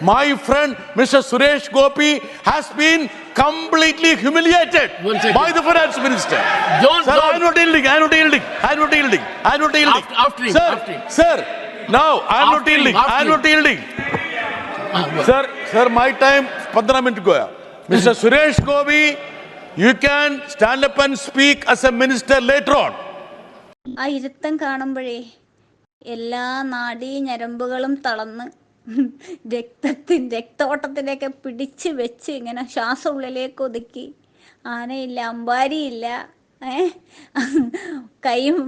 my friend Mr. Suresh Gopi has been completely humiliated by the finance minister. Don't- sir, don't- I'm not yielding. I'm not yielding. I'm not yielding. I'm not yielding. After- after him, sir, after him. sir, now I'm After not yielding. after I'm him. not yielding. Ah, Sir, sir, my time 15 minutes go. Mr. Suresh Gopi, you can stand up and speak as a minister later on. ആ ഇരുത്തം കാണുമ്പോഴേ എല്ലാ നാഡീ ഞരമ്പുകളും തളർന്ന് രക്തത്തിൻ രക്തോട്ടത്തിനെയൊക്കെ പിടിച്ച് വെച്ച് ഇങ്ങനെ ശ്വാസം ഉള്ളിലേക്ക് ഒതുക്കി. ആനയില്ല അമ്പാരിയില്ല ഏ? കൈയും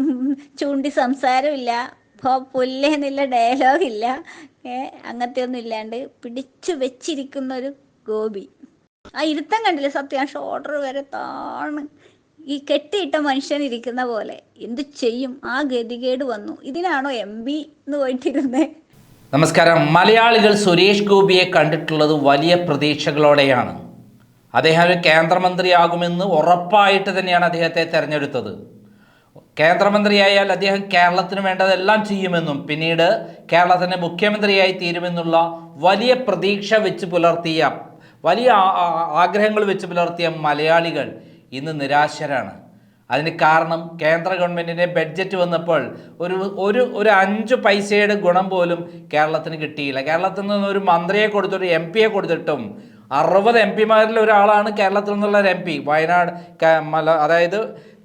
ചൂണ്ടി സംസാരമില്ല ഇപ്പോൾ പുല്ലേന്നില്ല ഡയലോഗില്ല ഏ? അങ്ങനത്തെ ഒന്നും ഇല്ലാണ്ട് പിടിച്ചു വെച്ചിരിക്കുന്ന ഒരു ഗോപി. ആ ഇരുത്തം കണ്ടില്ല സത്യം? ഷോർഡർ വരെ താണ് ഈ കെട്ടിയിട്ട മനുഷ്യൻ ഇരിക്കുന്ന പോലെ. എന്ത് ചെയ്യും? ആ ഗതികേട് വന്നു. ഇതിനാണോ എം ബി എന്ന് പോയിട്ടിരുന്നേ? നമസ്കാരം. മലയാളികൾ സുരേഷ് ഗോപിയെ കണ്ടിട്ടുള്ളത് വലിയ പ്രതീക്ഷകളോടെയാണ്. അദ്ദേഹം ഒരു കേന്ദ്രമന്ത്രിയാകുമെന്ന് ഉറപ്പായിട്ട് തന്നെയാണ് അദ്ദേഹത്തെ തിരഞ്ഞെടുത്തത്. കേന്ദ്രമന്ത്രിയായാൽ അദ്ദേഹം കേരളത്തിന് വേണ്ടതെല്ലാം ചെയ്യുമെന്നും പിന്നീട് കേരളത്തിന്റെ മുഖ്യമന്ത്രിയായി തീരുമെന്നുള്ള വലിയ പ്രതീക്ഷ വെച്ച് പുലർത്തിയ വലിയ ആഗ്രഹങ്ങൾ വെച്ച് പുലർത്തിയ മലയാളികൾ ഇന്ന് നിരാശരാണ്. അതിന് കാരണം കേന്ദ്ര ഗവൺമെന്റിന്റെ ബഡ്ജറ്റ് വന്നപ്പോൾ ഒരു ഒരു ഒരു അഞ്ച് പൈസയുടെ ഗുണം പോലും കേരളത്തിന് കിട്ടിയില്ല. കേരളത്തിൽ നിന്ന് ഒരു മന്ത്രിയെ കൊടുത്തിട്ട് എം പിയെ കൊടുത്തിട്ടും അറുപത് എം പിമാരിൽ ഒരാളാണ് കേരളത്തിൽ നിന്നുള്ള ഒരു എം പി. വയനാട് മല അതായത്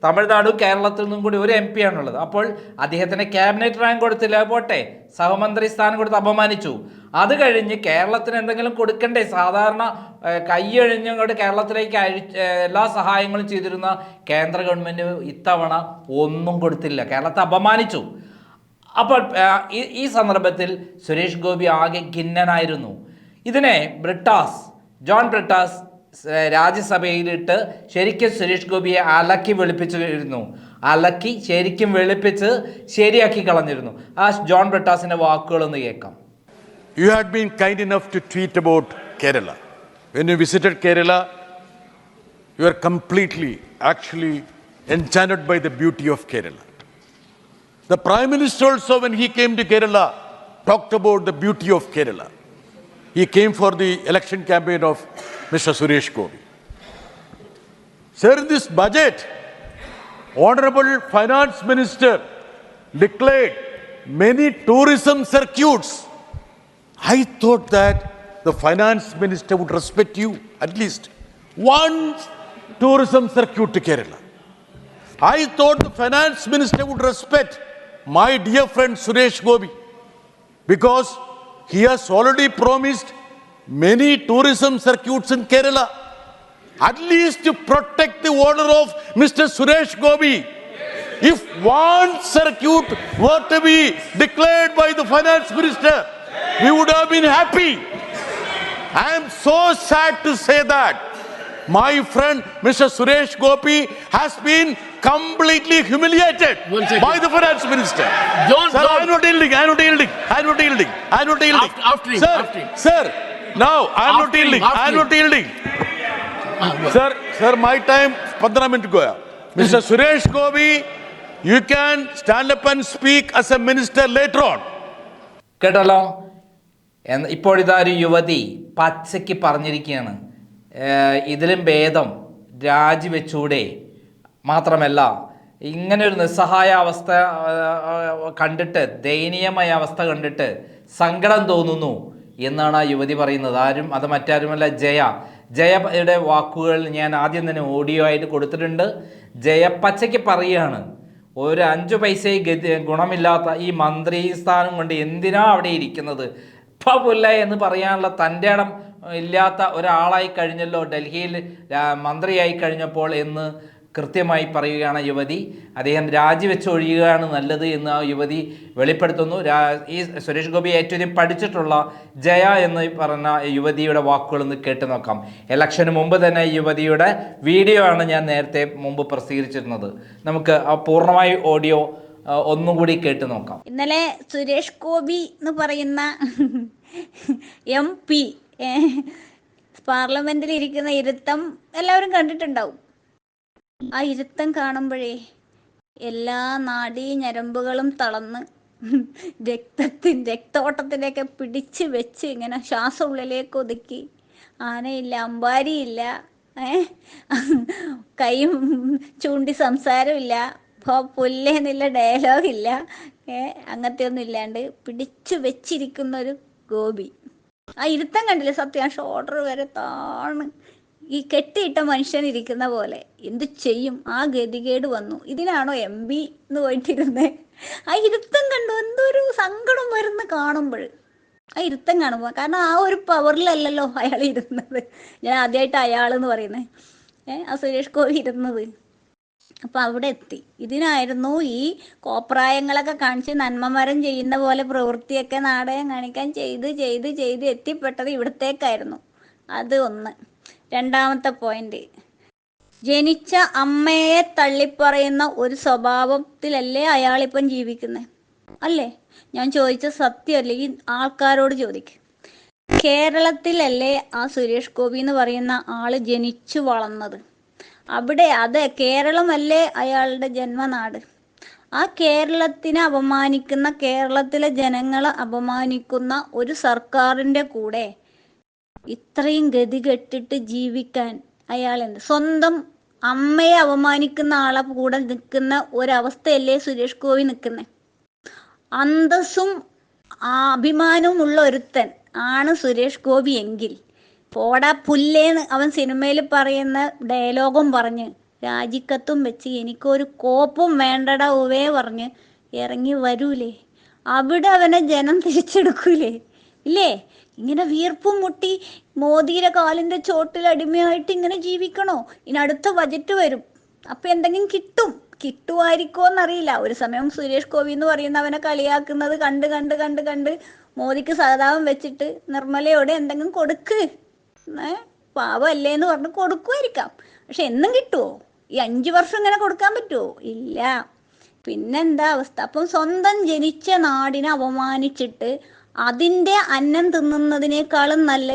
തമിഴ്നാടും കേരളത്തിൽ നിന്നും കൂടി ഒരു എം പി ആണുള്ളത്. അപ്പോൾ അദ്ദേഹത്തിന് ക്യാബിനറ്റ് റാങ്ക് കൊടുത്തില്ല. പോട്ടെ. സഹമന്ത്രി സ്ഥാനം കൊടുത്ത് അപമാനിച്ചു. അത് കഴിഞ്ഞ് കേരളത്തിന് എന്തെങ്കിലും കൊടുക്കണ്ടേ? സാധാരണ കൈയഴിഞ്ഞങ്ങോട്ട് കേരളത്തിലേക്ക് അഴി എല്ലാ സഹായങ്ങളും ചെയ്തിരുന്ന കേന്ദ്ര ഗവൺമെന്റ് ഇത്തവണ ഒന്നും കൊടുത്തില്ല. കേരളത്തെ അപമാനിച്ചു. അപ്പോൾ ഈ സന്ദർഭത്തിൽ സുരേഷ് ഗോപി ആകെ ഖിന്നനായിരുന്നു. ഇതിനെ ബ്രിട്ടാസ് ജോൺ ബ്രിട്ടാസ് രാജ്യസഭയിലിട്ട് ശരിക്കും സുരേഷ് ഗോപിയെ അലക്കി വെളുപ്പിച്ചിരുന്നു അലക്കി ശരിക്കും വെളുപ്പിച്ച് ശരിയാക്കി കളഞ്ഞിരുന്നു ആ ജോൺ ബ്രിട്ടാസിന്റെ വാക്കുകളൊന്ന് കേൾക്കാം You had been kind enough to tweet about Kerala. When you visited Kerala, you were completely, actually enchanted by the beauty of Kerala. The Prime Minister also, when he came to Kerala, talked about the beauty of Kerala. He came for the election campaign of Mr. Suresh Gopi. Sir, this budget, Honorable Finance Minister declared many tourism circuits. I thought that the finance minister would respect you at least one tourism circuit to Kerala. I thought the finance minister would respect my dear friend Suresh Gobi because he has already promised many tourism circuits in Kerala. At least to protect the honor of Mr. Suresh Gobi. If one circuit were to be declared by the finance minister, we would have been happy. I am so sad to say that my friend Mr. Suresh Gopi has been completely humiliated by the finance minister. Don't- sir, don't- I'm not yielding. I'm not yielding. I'm not yielding. I'm not yielding. After- after him, sir, after him. sir, now I am not yielding. I am not yielding. ah, Sir, sir, my time 15 minute go. Mr. Suresh Gobi, you can stand up and speak as a minister later on. കേട്ടല്ലോ ഇപ്പോഴിതാ ഒരു യുവതി പച്ചയ്ക്ക് പറഞ്ഞിരിക്കുകയാണ് ഇതിലും ഭേദം രാജിവെച്ചൂടെ മാത്രമല്ല ഇങ്ങനെ ഒരു നിസ്സഹായ അവസ്ഥ കണ്ടിട്ട് ദയനീയമായ അവസ്ഥ കണ്ടിട്ട് സങ്കടം തോന്നുന്നു എന്നാണ് ആ യുവതി പറയുന്നത്. ആരും അത് മറ്റാരുമല്ല ജയ. ജയയുടെ വാക്കുകൾ ഞാൻ ആദ്യം തന്നെ ഓഡിയോ ആയിട്ട് കൊടുത്തിട്ടുണ്ട്. ജയപ്പച്ചയ്ക്ക് പറയുകയാണ് ഒരു അഞ്ച് പൈസ ഗതി ഗുണമില്ലാത്ത ഈ മന്ത്രി സ്ഥാനം കൊണ്ട് എന്തിനാ അവിടെ ഇരിക്കുന്നത്? പുല്ല എന്ന് പറയാനുള്ള തന്റെ ഇടം ഇല്ലാത്ത ഒരാളായി കഴിഞ്ഞല്ലോ ഡൽഹിയിൽ മന്ത്രിയായി കഴിഞ്ഞപ്പോൾ എന്ന് കൃത്യമായി പറയുകയാണ് യുവതി. അദ്ദേഹം രാജിവെച്ച് ഒഴിയുകയാണ് നല്ലത് എന്ന് ആ യുവതി വെളിപ്പെടുത്തുന്നു. ഈ സുരേഷ് ഗോപി ഏറ്റവും പഠിച്ചിട്ടുള്ള ജയ എന്ന് പറഞ്ഞ യുവതിയുടെ വാക്കുകളൊന്ന് കേട്ട് നോക്കാം. ഇലക്ഷന് മുമ്പ് തന്നെ യുവതിയുടെ വീഡിയോ ആണ് ഞാൻ നേരത്തെ മുമ്പ് പ്രസിദ്ധീകരിച്ചിരുന്നത്. നമുക്ക് ആ പൂർണമായി ഓഡിയോ ഒന്നും കൂടി കേട്ട് നോക്കാം. ഇന്നലെ സുരേഷ് ഗോപി എന്ന് പറയുന്ന എം പി പാർലമെന്റിൽ ഇരിക്കുന്ന ഇരുത്തം എല്ലാവരും കണ്ടിട്ടുണ്ടാവും. ആ ഇരുത്തം കാണുമ്പോഴേ എല്ലാ നാഡീ ഞരമ്പുകളും തളന്ന് രക്തത്തിൻ രക്തോട്ടത്തിലേക്ക് പിടിച്ച് വെച്ച് ഇങ്ങനെ ശ്വാസം ഉള്ളിലേക്ക് ഒതുക്കി. ആനയില്ല അമ്പാരിയില്ല ഏ? കൈയും ചൂണ്ടി സംസാരമില്ല ഇപ്പോൾ ഡയലോഗ് ഡയലോഗില്ല ഏ അങ്ങനത്തെ ഒന്നും ഇല്ലാണ്ട് പിടിച്ചു വെച്ചിരിക്കുന്ന ഒരു ഗോപി. ആ ഇരുത്തം കണ്ടില്ലേ സത്യം? ഷോർഡർ വരെ താണ് ഈ കെട്ടിയിട്ട മനുഷ്യൻ ഇരിക്കുന്ന പോലെ എന്ത് ചെയ്യും? ആ ഗതികേട് വന്നു. ഇതിനാണോ എം ബി എന്ന് പോയിട്ടിരുന്നേ. ആ ഇരുത്തം കണ്ടു. എന്തൊരു സങ്കടം വരുന്ന കാണുമ്പോൾ. ആ ഇരുത്തം കാണുമ്പോൾ. കാരണം ആ ഒരു പവറിലല്ലല്ലോ അയാൾ ഇരുന്നത്. ഞാൻ ആദ്യമായിട്ട് അയാൾ എന്ന് പറയുന്നത് ഏ ആ സുരേഷ് ഗോപി ഇരുന്നത്. അപ്പൊ അവിടെ എത്തി. ഇതിനായിരുന്നു ഈ കോപ്രായങ്ങളൊക്കെ കാണിച്ച് നന്മമരം ചെയ്യുന്ന പോലെ പ്രവൃത്തിയൊക്കെ നാടകം കാണിക്കാൻ ചെയ്ത് ചെയ്ത് ചെയ്ത് എത്തിപ്പെട്ടത് ഇവിടത്തേക്കായിരുന്നു. അത് ഒന്ന്. രണ്ടാമത്തെ പോയിന്റ് ജനിച്ച അമ്മയെ തള്ളിപ്പറയുന്ന ഒരു സ്വഭാവത്തിലല്ലേ അയാളിപ്പം ജീവിക്കുന്നത് അല്ലേ? ഞാൻ ചോദിച്ച സത്യമല്ലേ ഈ ആൾക്കാരോട് ചോദിക്കും. കേരളത്തിലല്ലേ ആ സുരേഷ് ഗോപി എന്ന് പറയുന്ന ആൾ ജനിച്ചു വളർന്നത്? അവിടെ അതെ കേരളമല്ലേ അയാളുടെ ജന്മനാട്? ആ കേരളത്തിനെ അപമാനിക്കുന്ന കേരളത്തിലെ ജനങ്ങളെ അപമാനിക്കുന്ന ഒരു സർക്കാരിന്റെ കൂടെ ഇത്രയും ഗതികെട്ടിട്ട് ജീവിക്കാൻ അയാൾ എന്ത്? സ്വന്തം അമ്മയെ അപമാനിക്കുന്ന ആളെ കൂടെ നിൽക്കുന്ന ഒരവസ്ഥയല്ലേ സുരേഷ് ഗോപി നിൽക്കുന്നത് അന്തസ്സും അഭിമാനവും ഉള്ള ഒരുത്തൻ ആണ് സുരേഷ് ഗോപി എങ്കിൽ. പോടാ പുല്ലേന്ന് അവൻ സിനിമയിൽ പറയുന്ന ഡയലോഗും പറഞ്ഞ് രാജിക്കത്തും വെച്ച് എനിക്കൊരു കോപ്പും വേണ്ടടാ ഉവേ പറഞ്ഞ് ഇറങ്ങി വരൂലേ? അവിടെ അവനെ ജനം തിരിച്ചെടുക്കൂലേ? ഇല്ലേ ഇങ്ങനെ വീർപ്പും മുട്ടി മോദിയുടെ കാലിന്റെ ചോട്ടിൽ അടിമയായിട്ട് ഇങ്ങനെ ജീവിക്കണോ? ഇനി അടുത്ത ബജറ്റ് വരും. അപ്പൊ എന്തെങ്കിലും കിട്ടും. കിട്ടുമായിരിക്കോ എന്നറിയില്ല ഒരു സമയം സുരേഷ് ഗോപി എന്ന് പറയുന്നവനെ കളിയാക്കുന്നത് കണ്ട് കണ്ട് കണ്ട് കണ്ട് മോദിക്ക് സഹതാപം വെച്ചിട്ട് നിർമ്മലയോട് എന്തെങ്കിലും കൊടുക്ക്. പാവം അല്ലേ എന്ന് പറഞ്ഞ് കൊടുക്കുമായിരിക്കാം പക്ഷെ എന്നും കിട്ടുമോ ഈ അഞ്ചു വർഷം ഇങ്ങനെ കൊടുക്കാൻ പറ്റുമോ ഇല്ല. പിന്നെന്താ അവസ്ഥ? അപ്പം സ്വന്തം ജനിച്ച നാടിനെ അപമാനിച്ചിട്ട് അതിന്റെ അന്നം തിന്നുന്നതിനേക്കാളും നല്ല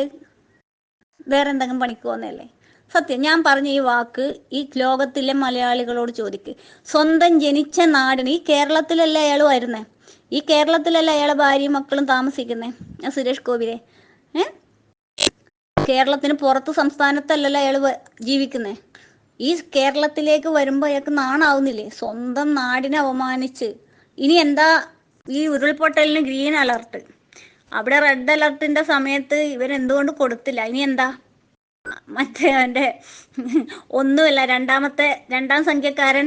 വേറെ എന്തെങ്കിലും പണിക്ക് പോകുന്നതല്ലേ? സത്യം ഞാൻ പറഞ്ഞ ഈ വാക്ക് ഈ ലോകത്തിലെ മലയാളികളോട് ചോദിക്ക്. സ്വന്തം ജനിച്ച നാടിന് ഈ കേരളത്തിലല്ല അയാൾ വരുന്നേ? ഈ കേരളത്തിലല്ല അയാളെ ഭാര്യയും മക്കളും താമസിക്കുന്നേ? ഞാൻ സുരേഷ് ഗോപിരെ ഏ? കേരളത്തിന് പുറത്ത് സംസ്ഥാനത്തല്ലല്ലോ അയാൾ ജീവിക്കുന്നേ? ഈ കേരളത്തിലേക്ക് വരുമ്പോൾ അയാൾക്ക് നാണാവുന്നില്ലേ? സ്വന്തം നാടിനെ അവമാനിച്ച് ഇനി എന്താ ഈ ഉരുൾപൊട്ടലിന് ഗ്രീൻ അലർട്ട്? അവിടെ റെഡ് അലർട്ടിന്റെ സമയത്ത് ഇവരെന്തുകൊണ്ട് കൊടുത്തില്ല? ഇനി എന്താ? മറ്റേ അവന്റെ ഒന്നുമില്ല രണ്ടാമത്തെ രണ്ടാം സംഖ്യക്കാരൻ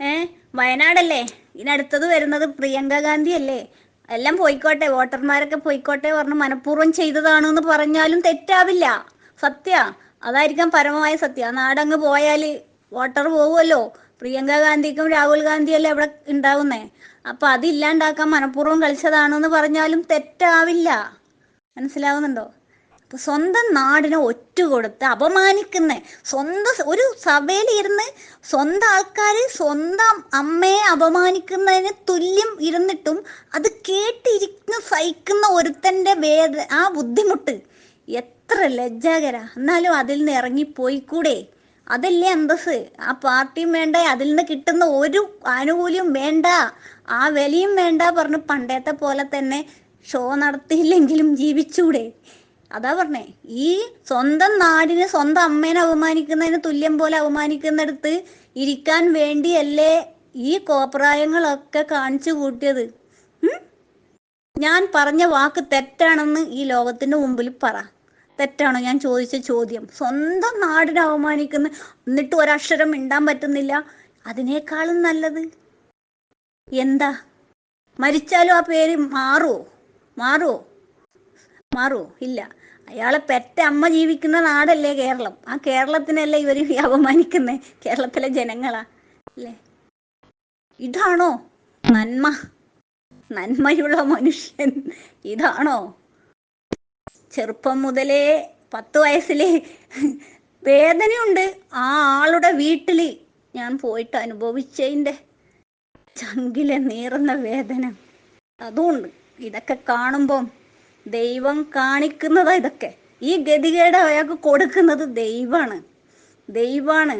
ഏ വയനാടല്ലേ? ഇതിനടുത്തത് വരുന്നത് പ്രിയങ്ക ഗാന്ധി അല്ലേ എല്ലാം പോയിക്കോട്ടെ വോട്ടർമാരൊക്കെ പോയിക്കോട്ടെ പറഞ്ഞ് മനഃപൂർവം ചെയ്തതാണ് എന്ന് പറഞ്ഞാലും തെറ്റാവില്ല. സത്യ. അതായിരിക്കാം പരമമായ സത്യം. ആ നാടങ്ങ് പോയാൽ വോട്ടർ പോവുമല്ലോ. പ്രിയങ്ക ഗാന്ധിക്കും രാഹുൽ ഗാന്ധിയല്ലേ അവിടെ ഉണ്ടാവുന്നേ? അപ്പൊ അതില്ലാണ്ടാക്കാൻ മനഃപൂർവം കളിച്ചതാണെന്ന് പറഞ്ഞാലും തെറ്റാവില്ല. മനസ്സിലാവുന്നുണ്ടോ? അപ്പൊ സ്വന്തം നാടിനെ ഒറ്റ ഒറ്റുകൊടുത്ത് അപമാനിക്കുന്ന സ്വന്തം ഒരു സഭയിൽ ഇരുന്ന് സ്വന്തം ആൾക്കാർ സ്വന്തം അമ്മയെ അപമാനിക്കുന്നതിന് തുല്യം ഇരുന്നിട്ടും അത് കേട്ടിരിക്കുന്ന സഹിക്കുന്ന ഒരുത്തന്റെ വേദ ആ ബുദ്ധിമുട്ട് എത്ര ലജ്ജാകര. എന്നാലും അതിൽ നിന്ന് ഇറങ്ങിപ്പോയിക്കൂടെ. അതല്ലേ അന്തസ് ആ പാർട്ടിയും വേണ്ട അതിൽ നിന്ന് കിട്ടുന്ന ഒരു ആനുകൂല്യം വേണ്ട ആ വിലയും വേണ്ട പറഞ്ഞ് പണ്ടത്തെ പോലെ തന്നെ ഷോ നടത്തിയില്ലെങ്കിലും ജീവിച്ചൂടെ? അതാ പറഞ്ഞേ. ഈ സ്വന്തം നാടിനെ സ്വന്തം അമ്മേനെ അപമാനിക്കുന്നതിന് തുല്യം പോലെ അപമാനിക്കുന്നിടത്ത് ഇരിക്കാൻ വേണ്ടിയല്ലേ ഈ കോപ്രായങ്ങളൊക്കെ കാണിച്ചു കൂട്ടിയത്? ഞാൻ പറഞ്ഞ വാക്ക് തെറ്റാണെന്ന് ഈ ലോകത്തിന്റെ മുമ്പിൽ പറ. തെറ്റാണോ ഞാൻ ചോദിച്ച ചോദ്യം. സ്വന്തം നാടിനെ അവമാനിക്കുന്ന എന്നിട്ട് ഒരക്ഷരം മിണ്ടാൻ പറ്റുന്നില്ല. അതിനേക്കാളും നല്ലത്? എന്താ? മരിച്ചാലും ആ പേര് മാറുമോ മാറുമോ മാറുമോ ഇല്ല. അയാളെ പെറ്റ അമ്മ ജീവിക്കുന്ന നാടല്ലേ കേരളം. ആ കേരളത്തിനല്ലേ ഇവർ അപമാനിക്കുന്നേ? കേരളത്തിലെ ജനങ്ങളാ. അല്ലേ? ഇതാണോ നന്മ? നന്മയുള്ള മനുഷ്യൻ. ഇതാണോ? ചെറുപ്പം മുതലേ പത്ത് വയസ്സിലെ വേദനയുണ്ട്. ആ ആളുടെ വീട്ടിൽ ഞാൻ പോയിട്ട് അനുഭവിച്ചതിന്റെ ചങ്കിലെ നീറുന്ന വേദന. അതുകൊണ്ട് ഇതൊക്കെ കാണുമ്പം ദൈവം കാണിക്കുന്നതാ ഇതൊക്കെ. ഈ ഗതികേട് അയാൾക്ക് കൊടുക്കുന്നത് ദൈവാണ്. ദൈവാണ്.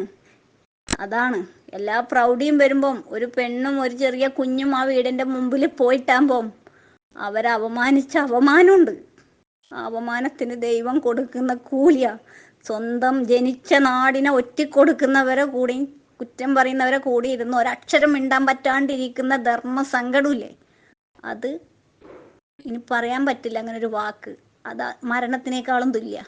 അതാണ്. എല്ലാ പ്രൗഢിയും വരുമ്പം ഒരു പെണ്ണും ഒരു ചെറിയ കുഞ്ഞും ആ വീടിന്റെ മുമ്പിൽ പോയിട്ടാകുമ്പം അവരെ അപമാനിച്ച അപമാനമുണ്ട് ആ അപമാനത്തിന് ദൈവം കൊടുക്കുന്ന കൂലിയ. സ്വന്തം ജനിച്ച നാടിനെ ഒറ്റിക്കൊടുക്കുന്നവരെ കൂടി കുറ്റം പറയുന്നവരെ കൂടി ഇരുന്ന് ഒരക്ഷരം മിണ്ടാൻ പറ്റാണ്ടിരിക്കുന്ന ധർമ്മ സങ്കടമില്ലേ അത് ഇനി പറയാൻ പറ്റില്ല അങ്ങനെ ഒരു വാക്ക്. അത് മരണത്തിനേക്കാളും തുല്യ.